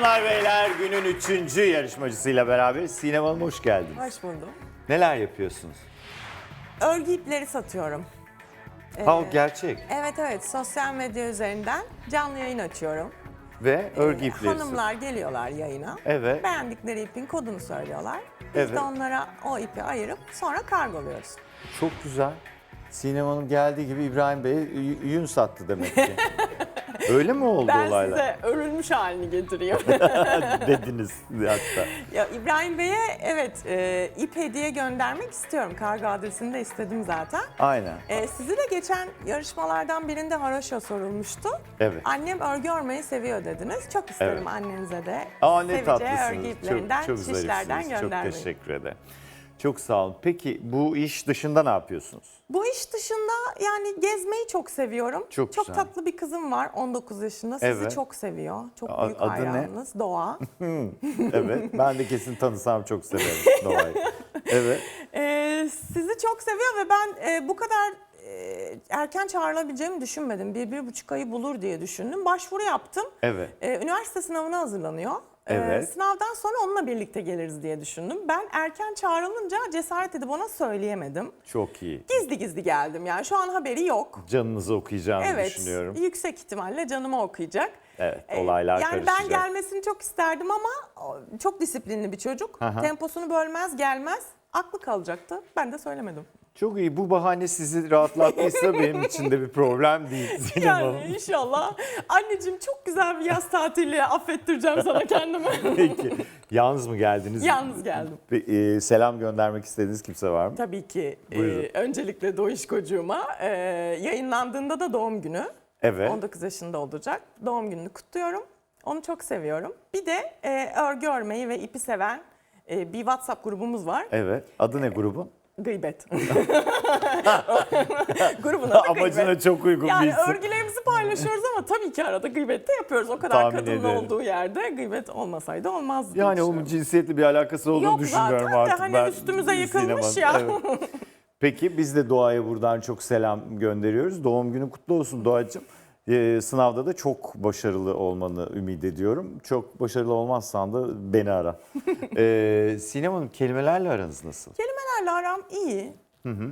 Hanımlar beyler günün üçüncü yarışmacısıyla beraber Sinem Hanım hoş geldiniz. Hoş buldum. Neler yapıyorsunuz? Örgü ipleri satıyorum. Ha o gerçek Evet evet sosyal medya üzerinden canlı yayın açıyorum. ve örgü Ee, ipleri. Hanımlar geliyorlar yayına. Evet. Beğendikleri ipin kodunu söylüyorlar. Biz Evet. de onlara o ipi ayırıp sonra kargoluyoruz. Çok güzel. Sinem Hanım geldiği gibi İbrahim Bey'e y- yün sattı demek ki. Öyle mi oldu Ben olaylar? size örülmüş halini getiriyorum. Dediniz hatta. ya İbrahim Bey'e evet e, ip hediye göndermek istiyorum. Kargo adresini de istedim zaten. Aynen. E, sizi de geçen yarışmalardan birinde haroşa sorulmuştu. Evet. Annem örgü örmeyi seviyor dediniz. Çok isterim Evet. annenize de Aa ne seveceği örgü tatlısınız. iplerinden, Çok, çok şişlerden zarifsiniz. Çok göndermeyi. teşekkür ederim. Çok sağ olun. Peki bu iş dışında ne yapıyorsunuz? Bu iş dışında yani gezmeyi çok seviyorum. Çok çok güzel. tatlı bir kızım var 19 yaşında. Sizi Evet. çok seviyor. Çok A- büyük adı ne? hayranınız. Doğa. Evet. ben de kesin tanısam çok severim Doğayı. Evet. Ee, sizi çok seviyor ve ben e, bu kadar e, erken çağrılabileceğimi düşünmedim. Bir, bir buçuk ayı bulur diye düşündüm. Başvuru yaptım. Evet. Ee, üniversite sınavına hazırlanıyor. Ee, Evet. sınavdan sonra onunla birlikte geliriz diye düşündüm. Ben erken çağrılınca cesaret edip ona söyleyemedim. Çok iyi. Gizli gizli geldim yani şu an haberi yok. Canınızı okuyacağımı Evet, düşünüyorum. yüksek ihtimalle canımı okuyacak. Evet, Ee, olaylar yani karışacak. ben gelmesini çok isterdim ama çok disiplinli bir çocuk. Aha. Temposunu bölmez, gelmez. Aklı kalacaktı. Ben de söylemedim. Çok iyi. Bu bahane sizi rahatlattıysa benim için de bir problem değil. Yani Hanım. inşallah. Anneciğim çok güzel bir yaz tatili affettireceğim sana kendimi. Peki. Yalnız mı geldiniz? Yalnız geldim. Pe- e, selam göndermek istediğiniz kimse var mı? Tabii ki. Buyurun. e, öncelikle Doğuşkocuğuma e, yayınlandığında da doğum günü. Evet. 19 yaşında olacak. Doğum gününü kutluyorum. Onu çok seviyorum. Bir de e, örgü örmeyi ve ipi seven e, bir WhatsApp grubumuz var. Evet. Adı ne grubun? Gıybet. Grubun adı Amacına Gıybet. çok uygun bir Yani isim. örgülerimizi paylaşıyoruz ama tabii ki arada gıybet de yapıyoruz. O kadar Tahmin kadının ederim. olduğu yerde gıybet olmasaydı olmazdı. Yani onun cinsiyetle bir alakası olduğunu Yok düşünmüyorum zaten artık. hani ben. üstümüze Sinem yıkılmış ya. Evet. Peki biz de Doğa'ya buradan çok selam gönderiyoruz. Doğum günü kutlu olsun Doğacığım. Ee, sınavda da çok başarılı olmanı ümit ediyorum. Çok başarılı olmazsan da beni ara. ee, Sinem Hanım kelimelerle aranız nasıl? Kelimelerle aram iyi.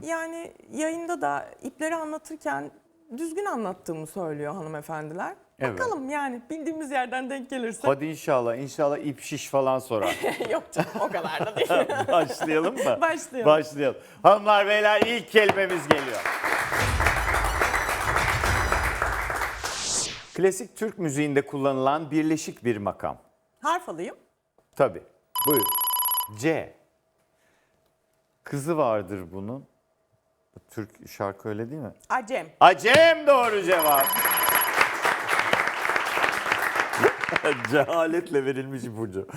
Yani yayında da ipleri anlatırken düzgün anlattığımı söylüyor hanımefendiler. Evet. Bakalım yani bildiğimiz yerden denk gelirse. Hadi inşallah, inşallah ip şiş falan sorar. Yok canım o kadar da değil. Başlayalım mı? Başlayalım. Başlayalım. Hanımlar beyler ilk kelimemiz geliyor. Klasik Türk müziğinde kullanılan birleşik bir makam. Harf alayım. Tabii. Buyur. C. Kızı vardır bunun. Türk şarkı öyle değil mi? Acem. Acem doğru cevap. Cehaletle verilmiş ipucu.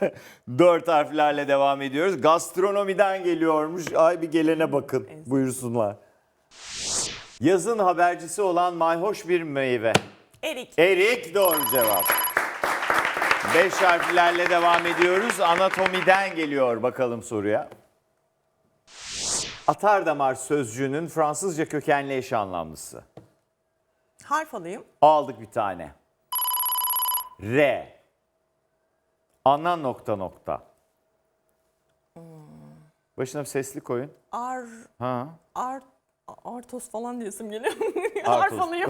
Dört harflerle devam ediyoruz. Gastronomiden geliyormuş. Ay bir gelene bakın. Buyursunlar. Yazın habercisi olan mayhoş bir meyve. Erik. Erik doğru cevap. Beş harflerle devam ediyoruz. Anatomiden geliyor bakalım soruya. Atardamar sözcüğünün Fransızca kökenli eş anlamlısı. Harf alayım. Aldık bir tane. R. Ana nokta nokta. Başına bir sesli koyun. Ar, Ha. ar, artos falan diyesim geliyor. Artos. E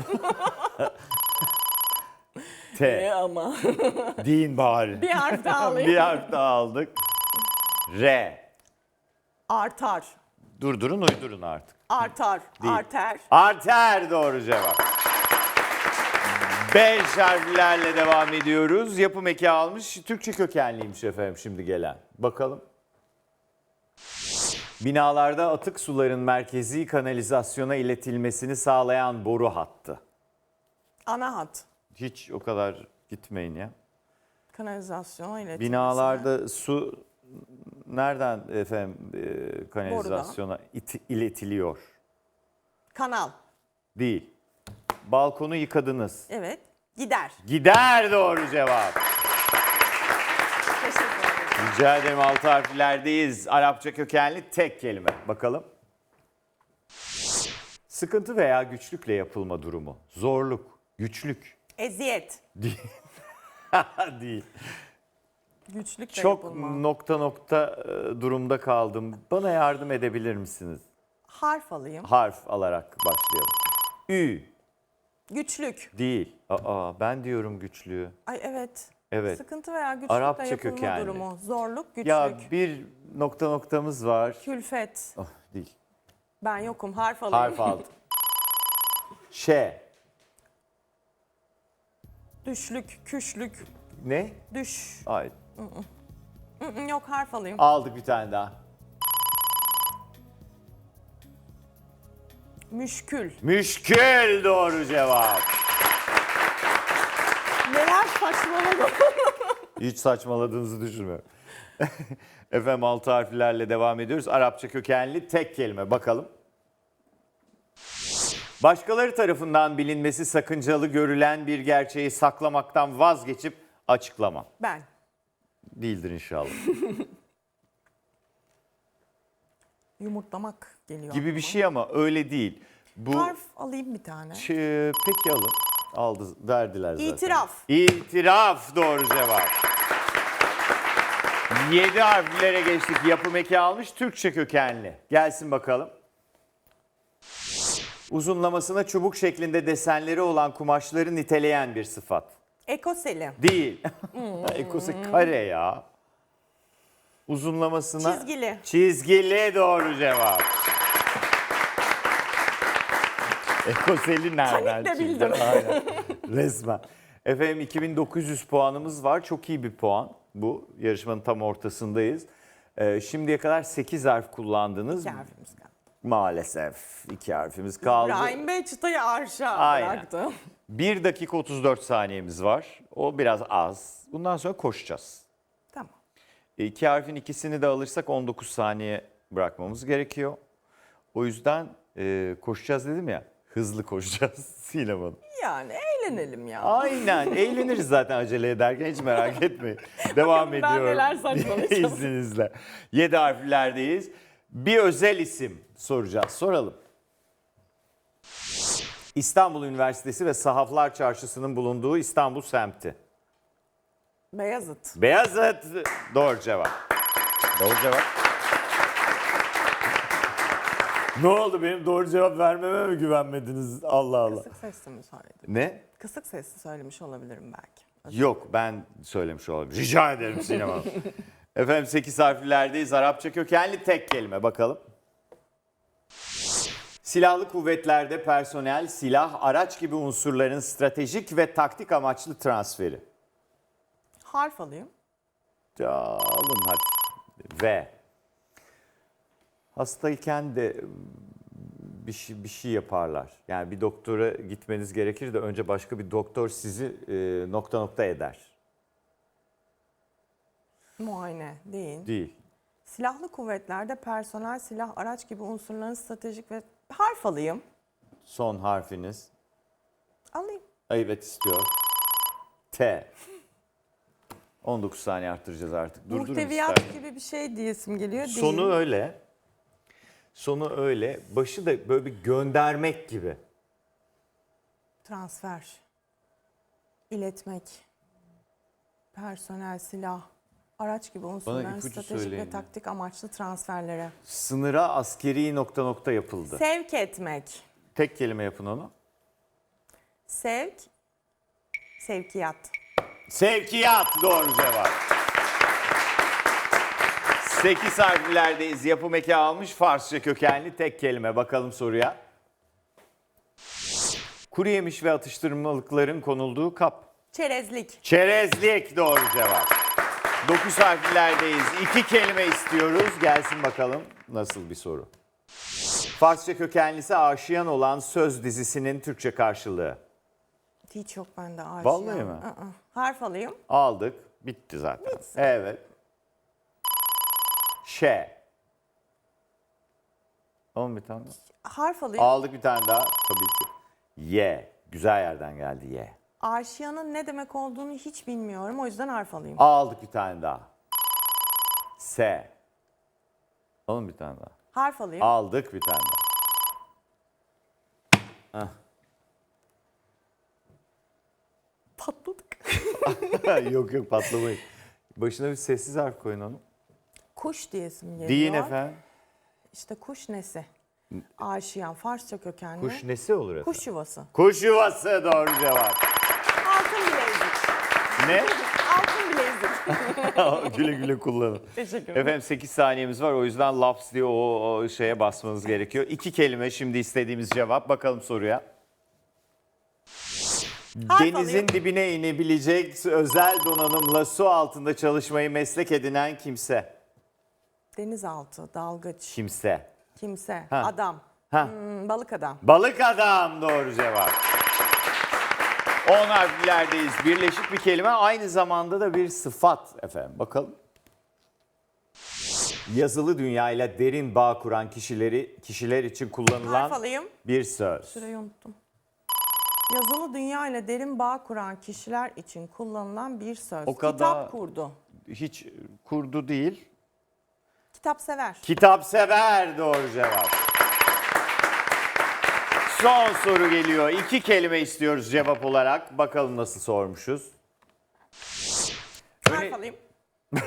T. ama. Deyin bari. bir harf daha alayım. bir harf daha aldık. R. Artar. Durdurun uydurun artık. Artar. Değil. Arter. Arter doğru cevap. Beş harflerle devam ediyoruz. Yapım eki almış. Türkçe kökenliymiş efendim şimdi gelen. Bakalım. Binalarda atık suların merkezi kanalizasyona iletilmesini sağlayan boru hattı. Ana hat. Hiç o kadar gitmeyin ya. Kanalizasyon ile. Binalarda su nereden efendim e, kanalizasyona iti- iletiliyor? Kanal. Değil. Balkonu yıkadınız. Evet. Gider. Gider doğru cevap. Teşekkür ederim. Rica ederim altı harflerdeyiz. Arapça kökenli tek kelime. Bakalım. Sıkıntı veya güçlükle yapılma durumu. Zorluk, güçlük. Eziyet. Değil. Güçlük de Çok yapılma. nokta nokta e, durumda kaldım. Bana yardım edebilir misiniz? Harf alayım. Harf alarak başlayalım. Ü Güçlük. değil. Aa ben diyorum güçlü. Ay evet. Evet. Sıkıntı veya güçlükle Arapça yapılma kökenli. durumu. Zorluk, güçlük. Ya bir nokta noktamız var. Külfet. Oh, değil. Ben yokum. Harf alayım. Harf aldım. Ş. Düşlük, küşlük, Ne? düş. Hı hı, Yok harf alayım. Aldık bir tane daha. Müşkül. Müşkül doğru cevap. Neler saçmaladım. Hiç saçmaladığınızı düşünmüyorum. Efendim altı harflerle devam ediyoruz. Arapça kökenli tek kelime bakalım. Başkaları tarafından bilinmesi sakıncalı görülen bir gerçeği saklamaktan vazgeçip açıklama. Ben. Değildir inşallah. Yumurtlamak geliyor. Gibi bir aklıma. şey ama öyle değil. Bu Harf alayım bir tane. Ç- peki alın. Aldı, verdiler zaten. İtiraf. İtiraf doğru cevap. 7 harflere geçtik. Yapım eki almış. Türkçe kökenli. Gelsin bakalım. Uzunlamasına çubuk şeklinde desenleri olan kumaşları niteleyen bir sıfat. Ekoseli. Değil. Ekosu kare ya. Uzunlamasına... Çizgili. Çizgili doğru cevap. Ekoseli nereden Panikle bildim. Aynen. Resmen. Efendim 2900 puanımız var. Çok iyi bir puan. Bu yarışmanın tam ortasındayız. Ee, şimdiye kadar 8 harf kullandınız. İki harfimiz. Maalesef iki harfimiz kaldı. İbrahim Bey çıtayı arşa Aynen. bıraktı. 1 dakika 34 saniyemiz var. O biraz az. Bundan sonra koşacağız. Tamam. İki harfin ikisini de alırsak 19 saniye bırakmamız gerekiyor. O yüzden e, koşacağız dedim ya. Hızlı koşacağız Sinem Hanım. Yani eğlenelim ya. Aynen eğleniriz zaten acele ederken hiç merak etmeyin. Devam Bakın ben ediyorum. neler saçmalayacağım. İzninizle. 7 harflerdeyiz. Bir özel isim soracağız. Soralım. İstanbul Üniversitesi ve Sahaflar Çarşısı'nın bulunduğu İstanbul semti. Beyazıt. Beyazıt doğru cevap. Doğru cevap. Ne oldu benim doğru cevap vermeme mi güvenmediniz? Allah Allah. Kısık sesli mi söyledim? Ne? Kısık sesli söylemiş olabilirim belki. Yok ben söylemiş olabilirim. Rica ederim Sinem Hanım. Efendim 8 harflerdeyiz. Arapça kökenli tek kelime bakalım. Silahlı kuvvetlerde personel, silah, araç gibi unsurların stratejik ve taktik amaçlı transferi. Harf alayım. Ya alın hadi. Ve hastayken de bir şey, bir şey yaparlar. Yani bir doktora gitmeniz gerekir de önce başka bir doktor sizi e, nokta nokta eder. Muayene değil. Değil. Silahlı kuvvetlerde personel, silah, araç gibi unsurların stratejik ve harf alayım. Son harfiniz. Alayım. Evet istiyor. T. 19 saniye arttıracağız artık. Durdurun Muhteviyat istersen. gibi bir şey diyesim geliyor. Değil. Sonu öyle. Sonu öyle. Başı da böyle bir göndermek gibi. Transfer. İletmek. Personel, silah, araç gibi unsurların ipucu stratejik söyleyin ve ya. taktik amaçlı transferlere. Sınıra askeri nokta nokta yapıldı. Sevk etmek. Tek kelime yapın onu. Sevk, sevkiyat. Sevkiyat doğru cevap. 8 harflerdeyiz. Yapım eki almış Farsça kökenli tek kelime. Bakalım soruya. Kuru yemiş ve atıştırmalıkların konulduğu kap. Çerezlik. Çerezlik doğru cevap. 9 harflerdeyiz. İki kelime istiyoruz. Gelsin bakalım nasıl bir soru. Farsça kökenlisi aşiyan olan söz dizisinin Türkçe karşılığı. Hiç yok bende aşina. Vallahi mi? Aa, Harf alayım. Aldık. Bitti zaten. Evet. Ş. Oğlum bir tane daha. Harf alayım. Aldık bir tane daha. Tabii ki. Y. Güzel yerden geldi Y. Aşiyanın ne demek olduğunu hiç bilmiyorum. O yüzden harf alayım. Aldık bir tane daha. S. Oğlum bir tane daha. Harf alayım. Aldık bir tane daha. Patladık. yok yok patlamayın. Başına bir sessiz harf koyun onu. Kuş diyesim geliyor. Deyin efendim. İşte kuş nesi? Aşiyan, Farsça kökenli. Kuş nesi olur efendim? Kuş yuvası. Kuş yuvası doğru cevap. Ne? Altın bilezik. güle güle kullanın. Teşekkür ederim. Efendim 8 saniyemiz var o yüzden laps diye o, o şeye basmanız gerekiyor. İki kelime şimdi istediğimiz cevap. Bakalım soruya. Harf Denizin alayım. dibine inebilecek özel donanımla su altında çalışmayı meslek edinen kimse. Denizaltı, dalgıç, Kimse. kimse, Ha. adam, Ha. Hmm, balık adam. Balık adam doğru cevap. 10 harflerdeyiz. Birleşik bir kelime aynı zamanda da bir sıfat efendim. Bakalım. Yazılı dünyayla derin bağ kuran kişileri kişiler için kullanılan alayım. bir söz. Süreyi unuttum. Yazılı dünya ile derin bağ kuran kişiler için kullanılan bir söz. O kadar- Kitap kurdu. Hiç kurdu değil. Kitap sever. Kitap sever doğru cevap. Son soru geliyor. İki kelime istiyoruz cevap olarak. Bakalım nasıl sormuşuz. Öne- Harf alayım.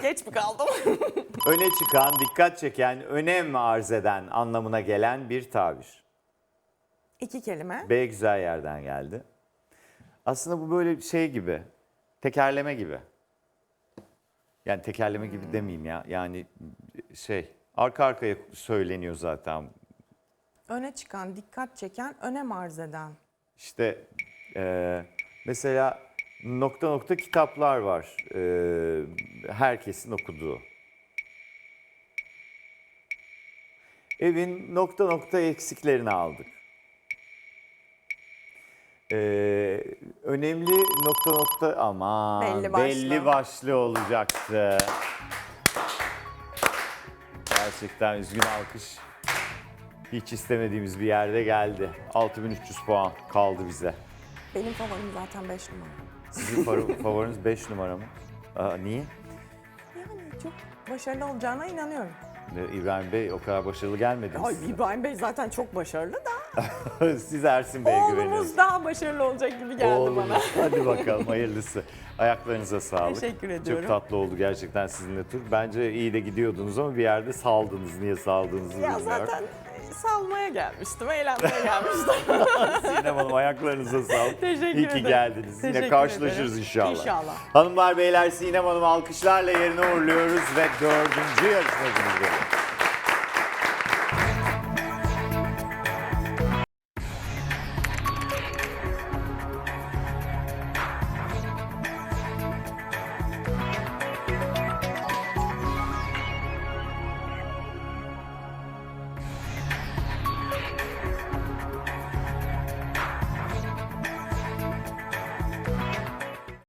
Geç mi kaldım? Öne çıkan, dikkat çeken, önem arz eden anlamına gelen bir tabir. İki kelime. B güzel yerden geldi. Aslında bu böyle şey gibi, tekerleme gibi. Yani tekerleme gibi demeyeyim ya. Yani şey, arka arkaya söyleniyor zaten. Öne çıkan, dikkat çeken, önem arz eden. İşte eee, mesela nokta nokta kitaplar var. Eee, herkesin okuduğu. Evin nokta nokta eksiklerini aldık. Eee, önemli nokta nokta ama Belli başlı. belli başlı olacaktı. Gerçekten üzgün alkış. Hiç istemediğimiz bir yerde geldi. 6300 puan kaldı bize. Benim favorim zaten 5 numara. Sizin fa- favoriniz 5 numara mı? Aa, niye? Yani çok başarılı olacağına inanıyorum. Ee, İbrahim Bey o kadar başarılı gelmedi mi Ay size? İbrahim Bey zaten çok başarılı da Siz Ersin Bey'e oğlumuz güveniyorsunuz. daha başarılı olacak gibi geldi Oğlunuz. bana. Hadi bakalım hayırlısı. Ayaklarınıza sağlık. Teşekkür ediyorum. Çok tatlı oldu gerçekten sizinle tur. Bence iyi de gidiyordunuz ama bir yerde saldınız. Niye saldığınızı Ya bilmiyorum. zaten salmaya gelmiştim, eğlenmeye gelmiştim. Sinem Hanım ayaklarınıza sağlık. Teşekkür İyi ki ederim. geldiniz. Yine Teşekkür karşılaşırız ederim. inşallah. İnşallah. Hanımlar beyler Sinem Hanım alkışlarla yerine uğurluyoruz ve dördüncü yarışmacımız geliyor.